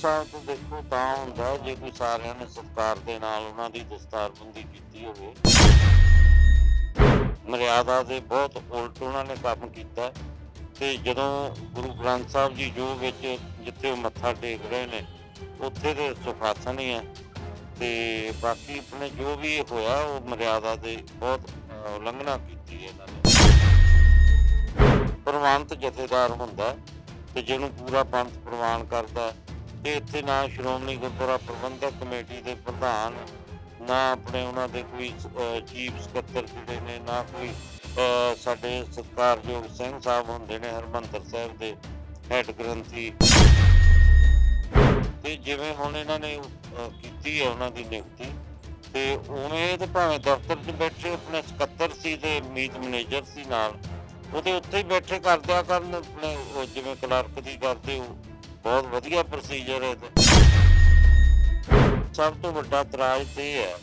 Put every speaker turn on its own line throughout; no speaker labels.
ਸਾਹਿਬ ਤੋਂ ਦੇਖੋ ਤਾਂ ਹੁੰਦਾ ਜੇ ਕੋਈ ਸਾਰਿਆਂ ਨੇ ਸਤਿਕਾਰ ਦੇ ਨਾਲ ਉਹਨਾਂ ਦੀ ਦਸਤਾਰਬੰਦੀ ਕੀਤੀ ਹੋਵੇ। ਮਰਿਆਦਾ ਦੇ ਬਹੁਤ ਉਲਟ ਉਹਨਾਂ ਨੇ ਕੰਮ ਕੀਤਾ। ਤੇ ਜਦੋਂ ਗੁਰੂ ਗ੍ਰੰਥ ਸਾਹਿਬ ਜੀ ਜੋ ਵਿੱਚ ਜਿੱਥੇ ਉਹ ਮੱਥਾ ਟੇਕ ਰਹੇ ਨੇ, ਉੱਥੇ ਦੇ ਸੁਖਾਸਨ ਹੀ ਹੈ ਤੇ ਬਾਕੀ ਆਪਣੇ ਜੋ ਵੀ ਇਹ ਹੋਇਆ, ਉਹ ਮਰਿਆਦਾ ਦੇ ਬਹੁਤ ਉਲੰਘਣਾ ਕੀਤੀ ਇਹਨਾਂ ਨੇ। ਪ੍ਰਵਾਨਤ ਜਥੇਦਾਰ ਹੁੰਦਾ, ਤੇ ਜਿਹਨੂੰ ਪੂਰਾ ਪੰਥ ਪ੍ਰਵਾਨ ਕਰਦਾ ਤੇ ਇੱਥੇ ਨਾ ਸ਼੍ਰੋਮਣੀ ਗੁਰਦੁਆਰਾ ਪ੍ਰਬੰਧਕ ਕਮੇਟੀ ਦੇ ਪ੍ਰਧਾਨ, ਨਾ ਆਪਣੇ ਉਹਨਾਂ ਦੇ ਕੋਈ ਚੀਫ ਸਕੱਤਰ ਜਿਹੜੇ ਨੇ, ਨਾ ਕੋਈ ਸਾਡੇ ਸਤਿਕਾਰਯੋਗ ਸਿੰਘ ਸਾਹਿਬ ਹੁੰਦੇ ਨੇ, ਹਰਮੰਦਰ ਸਾਹਿਬ ਦੇ ਹੈੱਡ ਗ੍ਰੰਥੀ। ਤੇ ਜਿਵੇਂ ਹੁਣ ਇਹਨਾਂ ਨੇ ਕੀਤੀ ਹੈ ਉਹਨਾਂ ਦੀ ਨਿਯੁਕਤੀ, ਤੇ ਉਵੇਂ ਤੇ ਭਾਵੇਂ ਦਫ਼ਤਰ 'ਚ ਬੈਠੇ ਆਪਣੇ ਸਕੱਤਰ ਸੀ ਤੇ ਮੀਤ ਮੈਨੇਜਰ ਸੀ ਨਾਲ, ਉਹਦੇ ਉੱਥੇ ਹੀ ਬੈਠੇ ਕਰਦਿਆ ਕਰਨ ਆਪਣੇ ਜਿਵੇਂ ਕਲਰਕ ਦੀ ਕਰਦੇ ਉਹ ਬਹੁਤ ਵਧੀਆ ਪ੍ਰੋਸੀਜਰ ਹੈ ਸਭ ਤੋਂ ਵੱਡਾ ਇਤਰਾਜ਼ ਤੇ ਹੈ,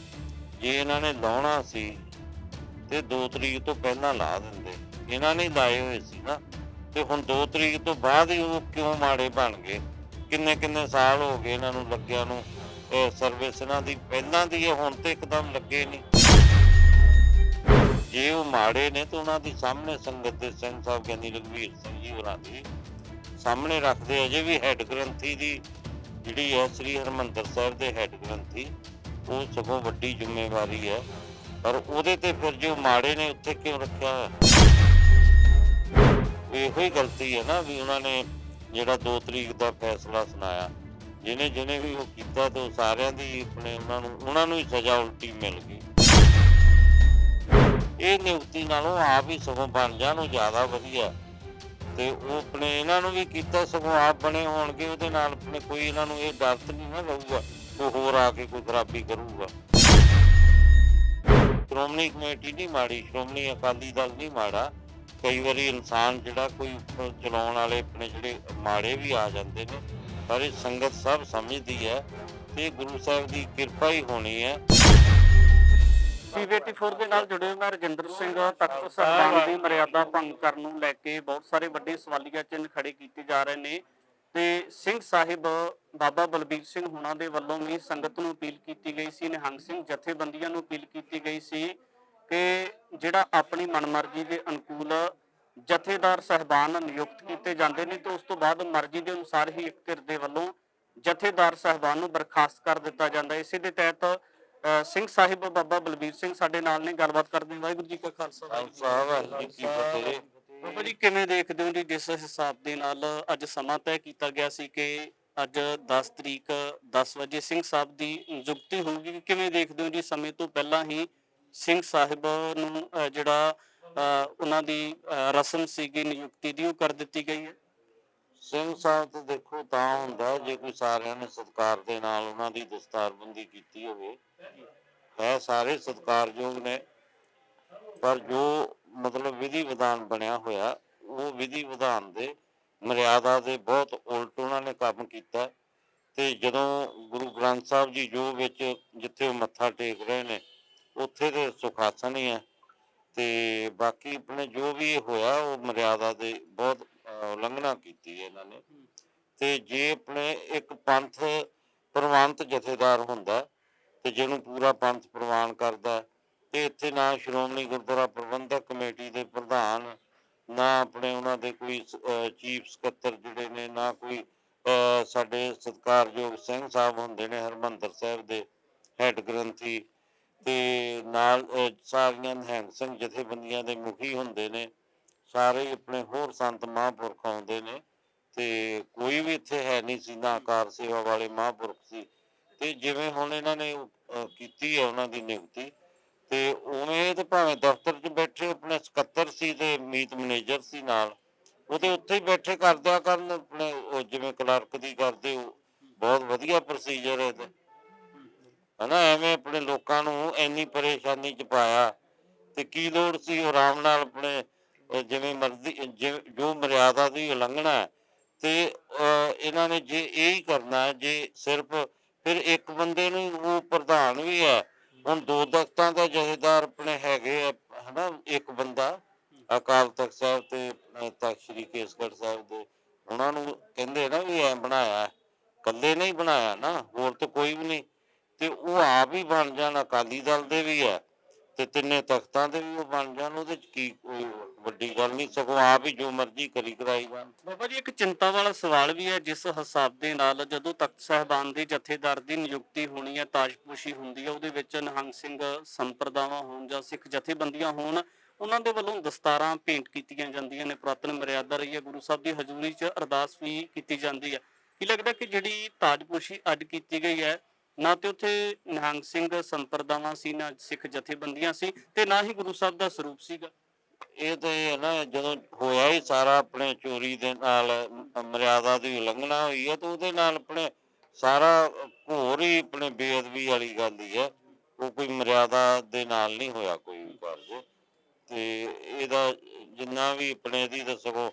ਜੇ ਇਹਨਾਂ ਨੇ ਲਾਉਣਾ ਸੀ ਤੇ 2 ਤਰੀਕ ਤੋਂ ਪਹਿਲਾਂ ਲਾ ਦਿੰਦੇ। ਇਹਨਾਂ ਨੇ ਲਾਏ ਹੋਏ ਸੀ ਨਾ, ਤੇ ਹੁਣ 2 ਤਰੀਕ ਤੋਂ ਬਾਅਦ ਹੀ ਉਹ ਕਿਉਂ ਮਾੜੇ ਬਣ ਗਏ? ਕਿੰਨੇ ਕਿੰਨੇ ਸਾਲ ਹੋ ਗਏ ਇਹਨਾਂ ਨੂੰ ਲੱਗਿਆ ਨੂੰ ਸਰਵਿਸ ਇਹਨਾਂ ਦੀ ਪਹਿਲਾਂ ਦੀ ਹੈ, ਹੁਣ ਤੇ ਇੱਕਦਮ ਲੱਗੇ ਨਹੀਂ। ਜੇ ਉਹ ਮਾੜੇ ਨੇ ਤਾਂ ਉਹਨਾਂ ਦੀ ਸਾਹਮਣੇ ਸੰਗਤ ਦੇ ਸਿੰਘ ਸਾਹਿਬ ਕਹਿੰਦੀ ਰਘਵੀਰ ਸਿੰਘ ਜੀ ਹੋਰਾਂ ਦੀ ਸਾਹਮਣੇ ਰੱਖਦੇ ਅਜੇ ਵੀ ਹੈੱਡ ਗ੍ਰੰਥੀ ਦੀ ਜਿਹੜੀ ਹੈ, ਸ੍ਰੀ ਹਰਮੰਦਰ ਸਾਹਿਬ ਦੇ ਹੈੱਡ ਗ੍ਰੰਥੀ, ਉਹ ਸਗੋਂ ਵੱਡੀ ਜ਼ਿੰਮੇਵਾਰੀ ਹੈ। ਪਰ ਉਹਦੇ ਤੇ ਫਿਰ ਜੋ ਮਾੜੇ ਨੇ, ਉੱਥੇ ਕਿਉਂ ਰੱਖਿਆ ਹੋਇਆ? ਇਹੋ ਹੀ ਗਲਤੀ ਹੈ ਨਾ ਵੀ ਉਹਨਾਂ ਨੇ ਜਿਹੜਾ 2 ਤਰੀਕ ਦਾ ਫੈਸਲਾ ਸੁਣਾਇਆ। ਜਿਹਨੇ ਜਿਹਨੇ ਵੀ ਉਹ ਕੀਤਾ, ਤੇ ਉਹ ਸਾਰਿਆਂ ਦੀ ਆਪਣੇ ਉਹਨਾਂ ਨੂੰ ਉਹਨਾਂ ਨੂੰ ਹੀ ਸਜ਼ਾ ਉਲਟੀ ਮਿਲ ਗਈ। ਇਹ ਨਿਯੁਕਤੀ ਨਾਲੋਂ ਆਪ ਹੀ ਸਗੋਂ ਬਣ ਜਾਣ, ਉਹ ਜ਼ਿਆਦਾ ਵਧੀਆ। ਤੇ ਉਹ ਆਪਣੇ ਇਹਨਾਂ ਨੂੰ ਵੀ ਕੀਤਾ, ਸਗੋਂ ਆਪ ਬਣੇ ਹੋਣਗੇ, ਉਹਦੇ ਨਾਲ ਆਪਣੇ ਕੋਈ ਇਹਨਾਂ ਨੂੰ ਇਹ ਡਰ ਨਹੀਂ ਨਾ ਰਹੂਗਾ ਕੋਈ ਹੋਰ ਆ ਕੇ ਕੋਈ ਖਰਾਬੀ ਕਰੂਗਾ। ਸ਼੍ਰੋਮਣੀ ਕਮੇਟੀ ਨਹੀਂ ਮਾੜੀ, ਸ਼੍ਰੋਮਣੀ ਅਕਾਲੀ ਦਲ ਨਹੀਂ ਮਾੜਾ। ਕਈ ਵਾਰੀ ਇਨਸਾਨ ਜਿਹੜਾ ਕੋਈ ਉੱਪਰ ਚਲਾਉਣ ਵਾਲੇ ਆਪਣੇ ਜਿਹੜੇ ਮਾੜੇ ਵੀ ਆ ਜਾਂਦੇ ਨੇ, ਪਰ ਇਹ ਸੰਗਤ ਸਭ ਸਮਝਦੀ ਹੈ ਤੇ ਗੁਰੂ ਸਾਹਿਬ ਦੀ ਕਿਰਪਾ ਹੀ ਹੋਣੀ ਹੈ।
ਪੀਵੀਟੀ4 ਦੇ ਨਾਲ ਜੁੜੇ ਹੋਏ ਮੈਂ ਰਜਿੰਦਰ ਸਿੰਘ ਤਖਤ ਸਾਹਿਬਾਨ ਦੀ ਮਰਿਆਦਾ ਭੰਗ ਕਰਨ ਨੂੰ ਲੈ ਕੇ ਬਹੁਤ ਸਾਰੇ ਵੱਡੇ ਸਵਾਲੀਆ ਚਿੰਨ੍ਹ ਖੜੇ ਕੀਤੇ ਜਾ ਰਹੇ ਨੇ ਤੇ ਸਿੰਘ ਸਾਹਿਬ, ਬਾਬਾ ਬਲਬੀਰ ਸਿੰਘ ਹੁਣਾਂ ਦੇ ਵੱਲੋਂ ਵੀ ਸੰਗਤ ਨੂੰ ਅਪੀਲ ਕੀਤੀ ਗਈ ਸੀ, ਨਿਹੰਗ ਸਿੰਘ ਜਥੇਬੰਦੀਆਂ ਨੂੰ ਅਪੀਲ ਕੀਤੀ ਗਈ ਸੀ ਕਿ ਜਿਹੜਾ ਆਪਣੀ ਮਨਮਰਜ਼ੀ ਦੇ ਅਨੁਕੂਲ ਜਥੇਦਾਰ ਸਹਿਬਾਨ ਨਿਯੁਕਤ ਕੀਤੇ ਜਾਂਦੇ ਨੇ ਤੇ ਉਸ ਤੋਂ ਬਾਅਦ ਮਰਜ਼ੀ ਦੇ ਅਨੁਸਾਰ ਹੀ ਇੱਕ ਧਿਰ ਦੇ ਵੱਲੋਂ ਜਥੇਦਾਰ ਸਹਿਬਾਨ ਨੂੰ ਬਰਖਾਸਤ ਕਰ ਦਿੱਤਾ ਜਾਂਦਾ ਇਸੇ ਦੇ ਤਹਿਤ ਸਿੰਘ ਸਾਹਿਬ ਬਾਬਾ ਬਲਬੀਰ ਸਿੰਘ ਸਾਡੇ ਨਾਲ ਨੇ ਗੱਲਬਾਤ ਕਰਦੇ। ਵਾਹਿਗੁਰੂ ਜੀ ਕਾ ਖਾਲਸਾ ਵਾਹਿਗੁਰੂ ਜੀ ਕੀ
ਫਤਿਹ।
ਬਾਬਾ ਜੀ ਕਿਵੇਂ ਦੇਖਦੇ ਹੋ ਜੀ ਜਿਸ ਹਿਸਾਬ ਦੇ ਨਾਲ ਅੱਜ ਸਮਾਂ ਤੈਅ ਕੀਤਾ ਗਿਆ ਸੀ ਕਿ ਅੱਜ 10 ਤਰੀਕ 10 ਵਜੇ ਸਿੰਘ ਸਾਹਿਬ ਦੀ ਨਿਯੁਕਤੀ ਹੋਊਗੀ? ਕਿਵੇਂ ਦੇਖਦੇ ਹੋ ਜੀ ਸਮੇਂ ਤੋਂ ਪਹਿਲਾਂ ਹੀ ਸਿੰਘ ਸਾਹਿਬ ਨੂੰ ਜਿਹੜਾ ਉਹਨਾਂ ਦੀ ਰਸਮ ਸੀਗੀ ਨਿਯੁਕਤੀ ਦੀ ਉਹ ਕਰ ਦਿੱਤੀ ਗਈ ਹੈ?
ਸਿੰਘ ਸਾਹਿਬ ਤੋਂ ਦੇਖੋ ਤਾਂ ਹੁੰਦਾ ਜੇ ਕੋਈ ਸਾਰਿਆਂ ਨੇ ਸਤਿਕਾਰ ਦੇ ਨਾਲ ਉਹਨਾਂ ਦੀ ਦਸਤਾਰਬੰਦੀ ਕੀਤੀ ਹੋਵੇ, ਹੈ ਸਾਰੇ ਸਤਿਕਾਰਯੋਗ ਨੇ। ਪਰ ਜੋ ਮਤਲਬ ਵਿਧੀ ਵਿਧਾਨ ਬਣਿਆ ਹੋਇਆ, ਉਹ ਵਿਧੀ ਵਿਧਾਨ ਦੇ ਮਰਿਆਦਾ ਦੇ ਬਹੁਤ ਉਲਟ ਉਹਨਾਂ ਨੇ ਕੰਮ ਕੀਤਾ। ਤੇ ਜਦੋਂ ਗੁਰੂ ਗ੍ਰੰਥ ਸਾਹਿਬ ਜੀ ਜੋ ਵਿੱਚ ਜਿੱਥੇ ਉਹ ਮੱਥਾ ਟੇਕ ਰਹੇ ਨੇ, ਉੱਥੇ ਦੇ ਸੁਖਾਸਨ ਹੀ ਹੈ ਤੇ ਬਾਕੀ ਆਪਣੇ ਜੋ ਵੀ ਹੋਇਆ, ਉਹ ਮਰਿਆਦਾ ਦੇ ਬਹੁਤ ਉਲੰਘਣਾ ਕੀਤੀ ਹੈ ਇਹਨਾਂ ਨੇ। ਤੇ ਜੇ ਆਪਣੇ ਇੱਕ ਪੰਥ ਪ੍ਰਵਾਨਤ ਜਥੇਦਾਰ ਹੁੰਦਾ ਤੇ ਜਿਹਨੂੰ ਪੂਰਾ ਪੰਥ ਪ੍ਰਵਾਨ ਕਰਦਾ ਤੇ ਇੱਥੇ ਨਾ ਸ਼੍ਰੋਮਣੀ ਗੁਰਦੁਆਰਾ ਪ੍ਰਬੰਧਕ ਕਮੇਟੀ ਦੇ ਪ੍ਰਧਾਨ ਨਾ ਆਪਣੇ ਉਹਨਾਂ ਦੇ ਕੋਈ ਚੀਫ ਸਕੱਤਰ ਜਿਹੜੇ ਨੇ ਨਾ ਕੋਈ ਸਾਡੇ ਸਤਿਕਾਰਯੋਗ ਸਿੰਘ ਸਾਹਿਬ ਹੁੰਦੇ ਨੇ ਹਰਮੰਦਰ ਸਾਹਿਬ ਦੇ ਹੈੱਡ ਗ੍ਰੰਥੀ ਤੇ ਨਾਲ ਸਾਰੀਆਂ ਨਿਹੰਗ ਸਿੰਘ ਜਥੇਬੰਦੀਆਂ ਦੇ ਮੁਖੀ ਹੁੰਦੇ ਨੇ। ਸਾਰੇ ਆਪਣੇ ਹੋਰ ਸੰਤ ਮਹਾਂਪੁਰਖ ਆਉਂਦੇ ਨੇ ਤੇ ਕੋਈ ਵੀ ਇੱਥੇ ਹੈ ਨਹੀਂ ਸੀ, ਨਾ ਕਾਰ ਸੇਵਾ ਵਾਲੇ ਮਹਾਂਪੁਰਖ ਸੀ। ਤੇ ਜਿਵੇਂ ਹੁਣ ਇਹਨਾਂ ਨੇ ਕੀਤੀ ਹੈ ਉਹਨਾਂ ਦੀ ਨਿਯੁਕਤੀ, ਤੇ ਉਵੇਂ ਤੇ ਭਾਵੇਂ ਦਫ਼ਤਰ 'ਚ ਬੈਠੇ ਆਪਣੇ ਸਕੱਤਰ ਸੀ ਤੇ ਮੀਤ ਮੈਨੇਜਰ ਸੀ ਨਾਲ, ਉਹਦੇ ਉੱਥੇ ਹੀ ਬੈਠੇ ਕਰਦਿਆ ਕਰਨ ਆਪਣੇ, ਉਹ ਜਿਵੇਂ ਕਲਰਕ ਦੀ ਕਰਦੇ ਉਹ ਬਹੁਤ ਵਧੀਆ ਪ੍ਰੋਸੀਜਰ ਹੈ ਤੇ ਹਨਾ, ਐਵੇਂ ਆਪਣੇ ਲੋਕਾਂ ਨੂੰ ਇੰਨੀ ਪਰੇਸ਼ਾਨੀ ਚ ਪਾਇਆ, ਤੇ ਕੀ ਲੋੜ ਸੀ ਉਹ ਆਰਾਮ ਨਾਲ ਆਪਣੇ ਜਿਵੇਂ ਮਰਜ਼ੀ ਜੋ ਮਰਿਆਦਾ ਦੀ ਉਲੰਘਣਾ ਹੈ, ਤੇ ਇਹਨਾਂ ਨੇ ਜੇ ਇਹ ਹੀ ਕਰਨਾ ਜੇ ਸਿਰਫ ਫਿਰ ਇੱਕ ਬੰਦੇ ਨੂੰ ਉਹ ਪ੍ਰਧਾਨ ਵੀ ਹੈ, ਹੁਣ ਦੋ ਦਸਤਾਂ ਦਾ ਜਥੇਦਾਰ ਆਪਣੇ ਹੈਗੇ ਆ, ਹਨਾ, ਇੱਕ ਬੰਦਾ, ਅਕਾਲ ਤਖਤ ਸਾਹਿਬ ਤੇ ਤਖਤ ਸ੍ਰੀ ਕੇਸਗੜ੍ਹ ਸਾਹਿਬ ਦੇ, ਉਹਨਾਂ ਨੂੰ ਕਹਿੰਦੇ ਨਾ ਵੀ ਐ ਬਣਾਇਆ ਕੱਲੇ ਇਕੱਲੇ ਨਹੀਂ ਬਣਾਇਆ ਨਾ, ਹੋਰ ਤੇ ਕੋਈ ਵੀ ਨਹੀਂ, ਤੇ ਉਹ ਆਪ ਹੀ ਬਣ ਜਾਣ, ਅਕਾਲੀ ਦਲ ਦੇ ਵੀ ਹੈ ਤੇ ਤਿੰਨੇ ਤਖਤਾਂ ਦੇ ਵੀ ਉਹ ਬਣ ਜਾਣ, ਉਹਦੇ ਚ ਕੀ ਕੋਈ ਵੱਡੀ ਗੱਲ ਨਹੀਂ, ਸਗੋਂ ਆਪ ਹੀ ਜੋ ਮਰਜ਼ੀ ਕਰੀ ਕਰਾਈ ਜਾਣ।
ਬਾਬਾ ਜੀ, ਇੱਕ ਚਿੰਤਾ ਵਾਲਾ ਸਵਾਲ ਵੀ ਹੈ, ਜਿਸ ਹਿਸਾਬ ਦੇ ਨਾਲ ਜਦੋਂ ਤਖਤ ਸਾਹਿਬਾਨ ਦੇ ਜਥੇਦਾਰ ਦੀ ਨਿਯੁਕਤੀ ਹੋਣੀ ਹੈ, ਤਾਜਪੋਸ਼ੀ ਹੁੰਦੀ ਹੈ, ਉਹਦੇ ਵਿੱਚ ਨਿਹੰਗ ਸਿੰਘ ਸੰਪਰਦਾਵਾਂ ਹੋਣ ਜਾਂ ਸਿੱਖ ਜਥੇਬੰਦੀਆਂ ਹੋਣ, ਉਹਨਾਂ ਦੇ ਵੱਲੋਂ ਦਸਤਾਰਾਂ ਭੇਂਟ ਕੀਤੀਆਂ ਜਾਂਦੀਆਂ ਨੇ, ਪੁਰਾਤਨ ਮਰਿਆਦਾ ਰਹੀ ਹੈ, ਗੁਰੂ ਸਾਹਿਬ ਦੀ ਹਜ਼ੂਰੀ 'ਚ ਅਰਦਾਸ ਵੀ ਕੀਤੀ ਜਾਂਦੀ ਹੈ। ਕੀ ਲੱਗਦਾ ਕਿ ਜਿਹੜੀ ਤਾਜਪੋਸ਼ੀ ਅੱਜ ਕੀਤੀ ਗਈ ਹੈ ਨਾ ਤੇ ਉੱਥੇ ਨਿਹੰਗ ਸਿੰਘ ਸੰਪਰਦਾਵਾਂ ਸੀ, ਨਾ ਸਿੱਖ ਜਥੇਬੰਦੀਆਂ ਸੀ ਤੇ ਨਾ ਹੀ ਗੁਰੂ ਸਾਹਿਬ ਦਾ ਸਰੂਪ ਸੀਗਾ।
ਇਹ ਤਾਂ ਇਹ ਹੈ ਨਾ, ਜਦੋਂ ਹੋਇਆ ਹੀ ਸਾਰਾ ਆਪਣੇ ਚੋਰੀ ਦੇ ਨਾਲ, ਮਰਿਆਦਾ ਦੀ ਉਲੰਘਣਾ ਹੋਈ ਹੈ ਤਾਂ ਉਹਦੇ ਨਾਲ ਆਪਣੇ ਸਾਰਾ ਘੋਰ ਹੀ ਆਪਣੇ ਬੇਅਦਬੀ ਵਾਲੀ ਗੱਲ ਹੀ ਹੈ। ਉਹ ਕੋਈ ਮਰਿਆਦਾ ਦੇ ਨਾਲ ਨਹੀਂ ਹੋਇਆ ਕੋਈ ਵੀ ਕਾਰਜ। ਤੇ ਇਹਦਾ ਜਿੰਨਾ ਵੀ ਆਪਣੇ ਦੀ ਤਾਂ ਸਗੋਂ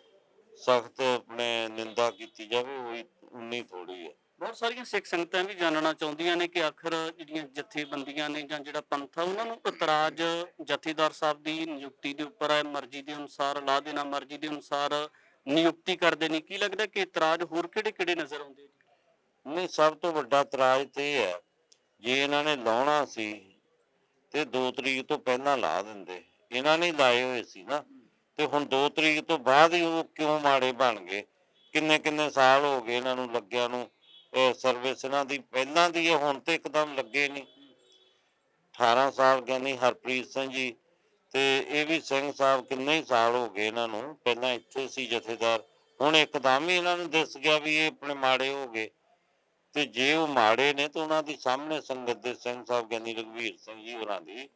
ਸਖਤ ਆਪਣੇ ਨਿੰਦਾ ਕੀਤੀ ਜਾਵੇ, ਉਹੀ ਉਨੀ ਥੋੜੀ ਹੈ।
ਬਹੁਤ ਸਾਰੀਆਂ ਸਿੱਖ ਸੰਗਤਾਂ ਵੀ ਜਾਣਨਾ ਚਾਹੁੰਦੀਆਂ ਨੇ ਕਿ ਆਖਰ ਜਿਹੜੀਆਂ ਜਥੇਬੰਦੀਆਂ ਨੇ ਜਾਂ ਜਿਹੜਾ ਪੰਥ ਆ, ਉਹਨਾਂ ਨੂੰ ਇਤਰਾਜ਼ ਜਥੇਦਾਰ ਸਾਹਿਬ ਦੀ ਨਿਯੁਕਤੀ ਦੇ ਉੱਪਰ ਹੈ ਮਰਜ਼ੀ ਦੇ ਅਨੁਸਾਰ ਲਾ ਦੇਣਾ ਮਰਜ਼ੀ ਦੇ ਅਨੁਸਾਰ ਨਿਯੁਕਤੀ ਕਰਦੇ ਨੇ। ਕੀ ਲੱਗਦਾ ਕਿ ਇਤਰਾਜ਼ ਹੋਰ ਕਿਹੜੇ ਕਿਹੜੇ ਨਜ਼ਰ ਆਉਂਦੇ ਨੇ?
ਨਹੀਂ, ਸਭ ਤੋਂ ਵੱਡਾ ਇਤਰਾਜ਼ ਤੇ ਹੈ, ਜੇ ਇਹਨਾਂ ਨੇ ਲਾਉਣਾ ਸੀ ਤੇ 2 ਤਰੀਕ ਤੋਂ ਪਹਿਲਾਂ ਲਾ ਦਿੰਦੇ। ਇਹਨਾਂ ਨੇ ਲਾਏ ਹੋਏ ਸੀ ਨਾ। ਤੇ ਹੁਣ 2 ਤਰੀਕ ਤੋਂ ਬਾਅਦ ਹੀ ਉਹ ਕਿਉਂ ਮਾੜੇ ਬਣ ਗਏ? ਕਿੰਨੇ ਕਿੰਨੇ ਸਾਲ ਹੋ ਗਏ ਇਹਨਾਂ ਨੂੰ ਲੱਗਿਆ ਨੂੰ? ਸਰਵਿਸ ਇਹਨਾਂ ਦੀ, ਪਹਿਲਾਂ ਦੀ ਹੈ ਹੁਣ ਤੇ ਇੱਕਦਮ ਲੱਗੇ ਨਹੀਂ। 18 ਸਾਲ ਗਿਆਨੀ ਹਰਪ੍ਰੀਤ ਸਿੰਘ ਜੀ ਤੇ ਇਹ ਵੀ ਸਿੰਘ ਸਾਹਿਬ ਕਿੰਨੇ ਹੀ ਸਾਲ ਹੋ ਗਏ ਇਹਨਾਂ ਨੂੰ। ਪਹਿਲਾਂ ਇੱਥੇ ਸੀ ਜਥੇਦਾਰ। ਹੁਣ ਇੱਕਦਮ ਹੀ ਇਹਨਾਂ ਨੂੰ ਦਿਸ ਗਿਆ ਵੀ ਇਹ ਆਪਣੇ ਮਾੜੇ ਹੋ ਗਏ। ਤੇ ਜੇ ਉਹ ਮਾੜੇ ਨੇ ਤਾਂ ਉਹਨਾਂ ਦੀ ਸਾਹਮਣੇ ਸੰਗਤ ਦੇ ਸਿੰਘ ਸਾਹਿਬ ਗਿਆਨੀ ਰਘਵੀਰ ਸਿੰਘ ਜੀ ਹੋਰਾਂ ਦੀ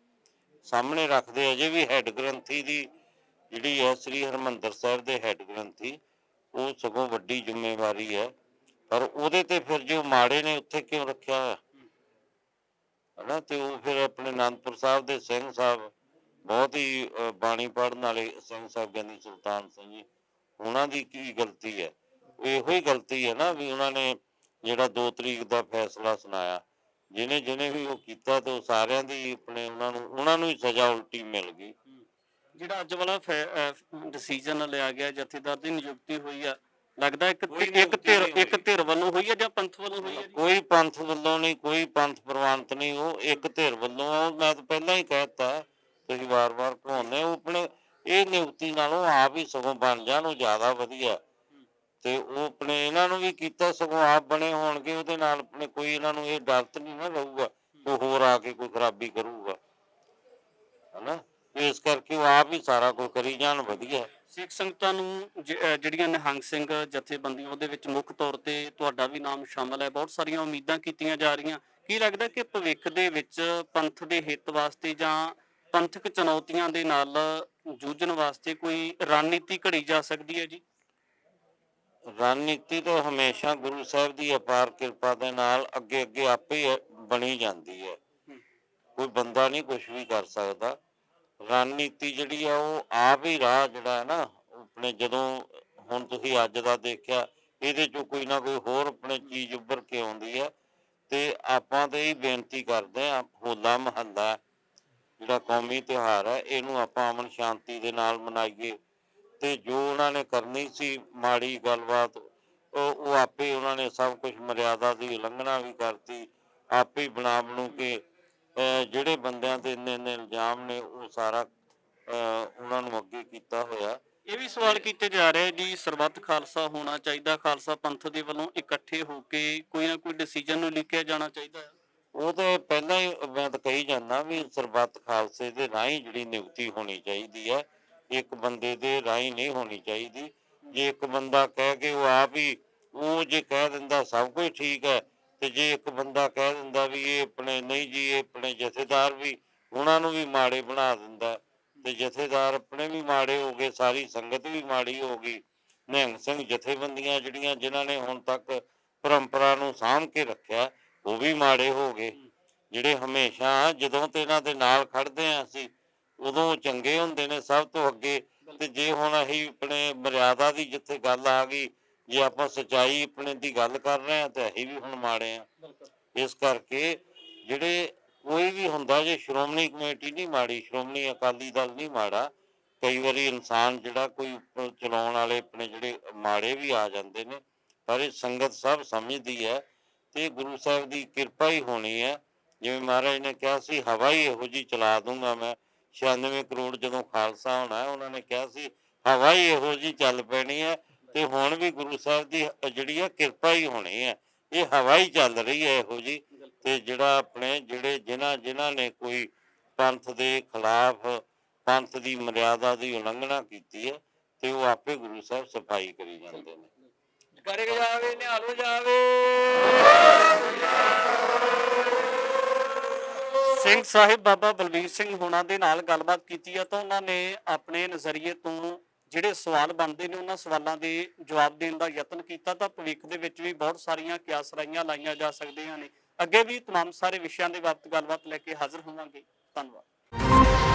ਸਾਹਮਣੇ ਰੱਖਦੇ ਅਜੇ ਵੀ ਹੈੱਡ ਗ੍ਰੰਥੀ ਦੀ ਜਿਹੜੀ ਹੈ, ਸ੍ਰੀ ਹਰਮੰਦਰ ਸਾਹਿਬ ਦੇ ਹੈੱਡ ਗ੍ਰੰਥੀ, ਉਹ ਸਗੋਂ ਵੱਡੀ ਜ਼ਿੰਮੇਵਾਰੀ ਹੈ। ਪਰ ਉਹਦੇ ਤੇ ਫਿਰ ਜੋ ਮਾੜੇ ਨੇ, ਉੱਥੇ ਕਿਉਂ ਰੱਖਿਆ ਹੋਇਆ? ਹਨਾ, ਤੇ ਉਹ ਫਿਰ ਆਪਣੇ ਅਨੰਦਪੁਰ ਸਾਹਿਬ ਦੇ ਸਿੰਘ ਸਾਹਿਬ, ਬਹੁਤ ਹੀ ਬਾਣੀ ਪੜ੍ਹਨ ਵਾਲੇ ਸਿੰਘ ਸਾਹਿਬ ਗਿਆਨੀ ਸੁਲਤਾਨ ਸਿੰਘ ਜੀ, ਉਹਨਾਂ ਦੀ ਕੀ ਗਲਤੀ ਹੈ? ਇਹੋ ਹੀ ਗਲਤੀ ਹੈ ਨਾ ਵੀ ਉਹਨਾਂ ਨੇ ਜਿਹੜਾ 2 ਤਰੀਕ ਦਾ ਫੈਸਲਾ ਸੁਣਾਇਆ ਜਿਨੇ ਜਿਨੇ ਵੀ ਉਹ ਕੀਤਾ ਤੇ ਉਹ ਸਾਰਿਆਂ ਦੀ ਆਪਣੇ ਉਹਨਾਂ ਨੂੰ ਉਹਨਾਂ ਨੂੰ ਹੀ ਸਜ਼ਾ ਉਲਟੀ ਮਿਲ ਗਈ।
ਜਿਹੜਾ ਅੱਜ ਵਾਲਾ ਡਿਸੀਜਨ ਲਿਆ ਗਿਆ, ਜਥੇਦਾਰ ਦੀ ਨਿਯੁਕਤੀ ਹੋਈ ਆ ਲੱਗਦਾ ਇੱਕ ਇੱਕ ਧਿਰ ਇੱਕ ਧਿਰ ਵੱਲੋਂ ਹੋਈ ਹੈ ਜਾਂ ਪੰਥ ਵੱਲੋਂ ਹੋਈ ਹੈ
ਕੋਈ ਪੰਥ ਵੱਲੋਂ ਨਹੀਂ ਕੋਈ ਪੰਥ ਪ੍ਰਵਾਨਤ ਨਹੀਂ। ਉਹ ਇੱਕ ਧਿਰ ਵੱਲੋਂ ਉਹ ਮੈਂ ਤਾਂ ਪਹਿਲਾਂ ਹੀ ਕਹਿਤਾ ਤੁਸੀਂ ਵਾਰ-ਵਾਰ ਕਹਾਉਂਦੇ ਹੋ। ਆਪਣੇ ਇਹ ਨਿਯੁਕਤੀ ਨਾਲੋਂ ਆਪ ਹੀ ਸਗੋਂ ਬਣ ਜਾਣ ਉਹ ਜ਼ਿਆਦਾ ਵਧੀਆ। ਤੇ ਉਹ ਆਪਣੇ ਇਹਨਾਂ ਨੂੰ ਵੀ ਕੀਤਾ ਸਗੋਂ ਆਪ ਬਣੇ ਹੋਣਗੇ। ਉਹਦੇ ਨਾਲ ਆਪਣੇ ਕੋਈ ਇਹਨਾਂ ਨੂੰ ਇਹ ਡਰ ਤਾਂ ਨਹੀਂ ਨਾ ਰਹੂਗਾ ਕੋਈ ਹੋਰ ਆ ਕੇ ਕੋਈ ਖਰਾਬੀ ਕਰੂਗਾ। ਹਨਾ? ਇਸ ਕਰਕੇ ਉਹ ਆਪ ਹੀ ਸਾਰਾ ਕੁਝ ਕਰੀ ਜਾਣ ਵਧੀਆ।
ਸਿੱਖ ਸੰਗਤਾਂ ਨੂੰ ਜ- ਅਹ ਜਿਹੜੀਆਂ ਨਿਹੰਗ ਸਿੰਘ ਜਥੇਬੰਦੀਆਂ ਉਹਦੇ ਵਿੱਚ ਮੁੱਖ ਤੌਰ ਤੇ ਤੁਹਾਡਾ ਵੀ ਨਾਮ ਸ਼ਾਮਲ ਹੈ। ਬਹੁਤ ਸਾਰੀਆਂ ਉਮੀਦਾਂ ਕੀਤੀਆਂ ਜਾ ਰਹੀਆਂ। ਕੀ ਲੱਗਦਾ ਕਿ ਭਵਿੱਖ ਦੇ ਵਿੱਚ ਪੰਥ ਦੇ ਹਿੱਤ ਵਾਸਤੇ ਜਾਂ ਪੰਥਕ ਚੁਣੌਤੀਆਂ ਦੇ ਨਾਲ ਜੂਝਣ ਵਾਸਤੇ ਕੋਈ ਰਣਨੀਤੀ ਘੜੀ ਜਾ ਸਕਦੀ ਹੈ ਜੀ?
ਰਣਨੀਤੀ ਤਾਂ ਹਮੇਸ਼ਾ ਗੁਰੂ ਸਾਹਿਬ ਦੀ ਅਪਾਰ ਕਿਰਪਾ ਦੇ ਨਾਲ ਅੱਗੇ ਅੱਗੇ ਆਪੇ ਹੀ ਬਣੀ ਜਾਂਦੀ ਹੈ। ਕੋਈ ਬੰਦਾ ਨਹੀਂ ਕੁਝ ਵੀ ਕਰ ਸਕਦਾ। ਰਣਨੀਤੀ ਜਿਹੜੀ ਆ, ਉਹ ਆਪ ਹੀ ਰਾਹ ਜਿਹੜਾ ਹੈ ਨਾ ਆਪਣੇ ਜਦੋਂ ਹੁਣ ਤੁਸੀਂ ਅੱਜ ਦਾ ਦੇਖਿਆ, ਇਹਦੇ ਚੋਂ ਕੋਈ ਨਾ ਕੋਈ ਹੋਰ ਆਪਣੇ ਚੀਜ਼ ਉੱਭਰ ਕੇ ਆਉਂਦੀ ਹੈ ਤੇ ਆਪਾਂ ਤੇ ਇਹ ਬੇਨਤੀ ਕਰਦੇ ਆ, ਹੋਲਾ ਮਹੱਲਾ ਜਿਹੜਾ ਕੌਮੀ ਤਿਉਹਾਰ ਹੈ, ਇਹਨੂੰ ਆਪਾਂ ਅਮਨ ਸ਼ਾਂਤੀ ਦੇ ਨਾਲ ਮਨਾਈਏ। ਤੇ ਜੋ ਉਹਨਾਂ ਨੇ ਕਰਨੀ ਸੀ, ਮਾੜੀ ਗੱਲਬਾਤ, ਉਹ ਉਹ ਆਪੇ ਉਹਨਾਂ ਨੇ ਸਭ ਕੁਝ ਮਰਿਆਦਾ ਦੀ ਉਲੰਘਣਾ ਵੀ ਕਰਤੀ, ਆਪੇ ਹੀ ਬਣਾ ਬਣੂ ਕੇ ਜਿਹੜੇ ਬੰਦਿਆਂ ਤੇ ਇੰਨੇ ਇੰਨੇ ਇਲਜ਼ਾਮ ਨੇ, ਉਹ ਸਾਰਾ ਉਹਨਾਂ ਨੂੰ ਅੱਗੇ ਕੀਤਾ ਹੋਇਆ।
ਇਹ ਵੀ ਸਵਾਲ ਕੀਤੇ ਜਾ ਰਹੇ ਜੀ, ਸਰਬੱਤ ਖਾਲਸਾ ਹੋਣਾ ਚਾਹੀਦਾ, ਖਾਲਸਾ ਪੰਥ ਦੇ ਵੱਲੋਂ ਇਕੱਠੇ ਹੋ ਕੇ ਕੋਈ ਨਾ ਕੋਈ ਡਿਸੀਜਨ ਨੂੰ ਲਿਖਿਆ ਜਾਣਾ ਚਾਹੀਦਾ ਹੈ।
ਉਹ ਤੇ ਪਹਿਲਾਂ ਹੀ ਮੈਂ ਤਾਂ ਕਹੀ ਜਾਂਦਾ ਵੀ ਸਰਬੱਤ ਖਾਲਸੇ ਦੇ ਰਾਹੀਂ ਜਿਹੜੀ ਨਿਯੁਕਤੀ ਹੋਣੀ ਚਾਹੀਦੀ ਹੈ, ਇੱਕ ਬੰਦੇ ਦੇ ਰਾਹੀਂ ਨਹੀਂ ਹੋਣੀ ਚਾਹੀਦੀ। ਜੇ ਇੱਕ ਬੰਦਾ ਕਹਿ ਕੇ ਉਹ ਆਪ ਹੀ, ਉਹ ਜੇ ਕਹਿ ਦਿੰਦਾ ਸਭ ਕੁਝ ਠੀਕ ਹੈ, ਤੇ ਜੇ ਇੱਕ ਬੰਦਾ ਕਹਿ ਦਿੰਦਾ ਵੀ ਇਹ ਆਪਣੇ ਨਹੀਂ ਜੀ ਇਹ ਆਪਣੇ ਜਥੇਦਾਰ ਵੀ ਉਹਨਾਂ ਨੂੰ ਵੀ ਮਾੜੇ ਬਣਾ ਦਿੰਦਾ ਤੇ ਜਥੇਦਾਰ ਆਪਣੇ ਵੀ ਮਾੜੇ ਹੋ ਗਏ ਸਾਰੀ ਸੰਗਤ ਵੀ ਮਾੜੀ ਹੋ ਗਈ। ਨਿਹੰਗ ਸਿੰਘ ਜਥੇਬੰਦੀਆਂ ਜਿਹੜੀਆਂ ਜਿਨ੍ਹਾਂ ਨੇ ਹੁਣ ਤੱਕ ਪਰੰਪਰਾ ਨੂੰ ਸਾਂਭ ਕੇ ਰੱਖਿਆ ਉਹ ਵੀ ਮਾੜੇ ਹੋ ਗਏ। ਜਿਹੜੇ ਹਮੇਸ਼ਾ ਜਦੋਂ ਤੇ ਇਹਨਾਂ ਦੇ ਨਾਲ ਖੜਦੇ ਆ ਅਸੀਂ ਉਦੋਂ ਚੰਗੇ ਹੁੰਦੇ ਨੇ ਸਭ ਤੋਂ ਅੱਗੇ। ਤੇ ਜੇ ਹੁਣ ਅਸੀਂ ਆਪਣੇ ਮਰਿਆਦਾ ਦੀ ਜਿੱਥੇ ਗੱਲ ਆ ਗਈ ਜੇ ਆਪਾਂ ਸਚਾਈ ਆਪਣੇ ਦੀ ਗੱਲ ਕਰ ਰਹੇ ਆ ਤੇ ਅਸੀਂ ਵੀ ਹੁਣ ਮਾੜੇ ਆ ਇਸ ਕਰਕੇ ਜਿਹੜੇ ਕੋਈ ਵੀ ਹੁੰਦਾ ਜੇ ਸ਼੍ਰੋਮਣੀ ਕਮੇਟੀ ਨਹੀਂ ਮਾੜੀ, ਸ਼੍ਰੋਮਣੀ ਅਕਾਲੀ ਦਲ ਨਹੀਂ ਮਾੜਾ, ਕਈ ਵਾਰੀ ਇਨਸਾਨ ਜਿਹੜਾ ਕੋਈ ਚਲਾਉਣ ਵਾਲੇ ਆਪਣੇ ਜਿਹੜੇ ਮਾੜੇ ਵੀ ਆ ਜਾਂਦੇ ਨੇ, ਪਰ ਇਹ ਸੰਗਤ ਸਭ ਸਮਝਦੀ ਹੈ ਤੇ ਗੁਰੂ ਸਾਹਿਬ ਦੀ ਕਿਰਪਾ ਹੀ ਹੋਣੀ ਹੈ। ਜਿਵੇਂ ਮਹਾਰਾਜ ਨੇ ਕਿਹਾ ਸੀ, ਹਵਾ ਹੀ ਇਹੋ ਜੀ ਚਲਾ ਦੂੰਗਾ ਮੈਂ। 96 ਕਰੋੜ ਜਦੋਂ ਖਾਲਸਾ ਹੋਣਾ ਉਹਨਾਂ ਨੇ ਕਿਹਾ ਸੀ, ਹਵਾ ਹੀ ਇਹੋ ਜੀ ਚੱਲ ਪੈਣੀ ਹੈ ਤੇ ਹੁਣ ਵੀ ਗੁਰੂ ਸਾਹਿਬ ਦੀ ਜਿਹੜੀ ਹੈ ਕਿਰਪਾ ਹੀ ਹੋਣੀ ਹੈ। ਇਹ ਹਵਾ ਹੀ ਚੱਲ ਰਹੀ ਹੈ ਇਹੋ ਜੀ ਤੇ ਜਿਹੜਾ ਆਪਣੇ ਜਿਹੜੇ ਜਿਨ੍ਹਾਂ ਜਿਨ੍ਹਾਂ ਨੇ ਕੋਈ ਪੰਥ ਦੇ ਖਿਲਾਫ ਪੰਥ ਦੀ ਮਰਿਆਦਾ ਦੀ ਉਲੰਘਣਾ ਕੀਤੀ ਹੈ ਤੇ ਉਹ ਆਪੇ ਗੁਰੂ ਸਾਹਿਬ ਸਫ਼ਾਈ ਕਰੀ ਜਾਂਦੇ ਨੇ।
ਕਰੇ ਜਾਵੇ ਨਿਹਾਲੋ ਜਾਵੇ। ਸਿੰਘ ਸਾਹਿਬ ਬਾਬਾ ਬਲਬੀਰ ਸਿੰਘ ਹੋਣਾ ਦੇ ਨਾਲ ਗੱਲਬਾਤ ਕੀਤੀ ਹੈ ਤਾਂ ਉਹਨਾਂ ਨੇ ਆਪਣੇ ਨਜ਼ਰੀਏ ਤੋਂ ਜਿਹੜੇ ਸਵਾਲ ਬਣਦੇ ਨੇ ਉਹਨਾਂ ਸਵਾਲਾਂ ਦੇ ਜਵਾਬ ਦੇਣ ਦਾ ਯਤਨ ਕੀਤਾ ਤਾਂ ਭਵਿੱਖ ਦੇ ਵਿੱਚ ਵੀ ਬਹੁਤ ਸਾਰੀਆਂ ਕਿਆਸਰਾਈਆਂ ਲਾਈਆਂ ਜਾ ਸਕਦੀਆਂ ਨੇ ਅੱਗੇ ਵੀ तमाम ਸਾਰੇ ਵਿਸ਼ਿਆਂ ਦੇ ਬਾਬਤ ਗੱਲਬਾਤ ਲੈ ਕੇ ਹਾਜ਼ਰ ਹੋਵਾਂਗੇ ਧੰਨਵਾਦ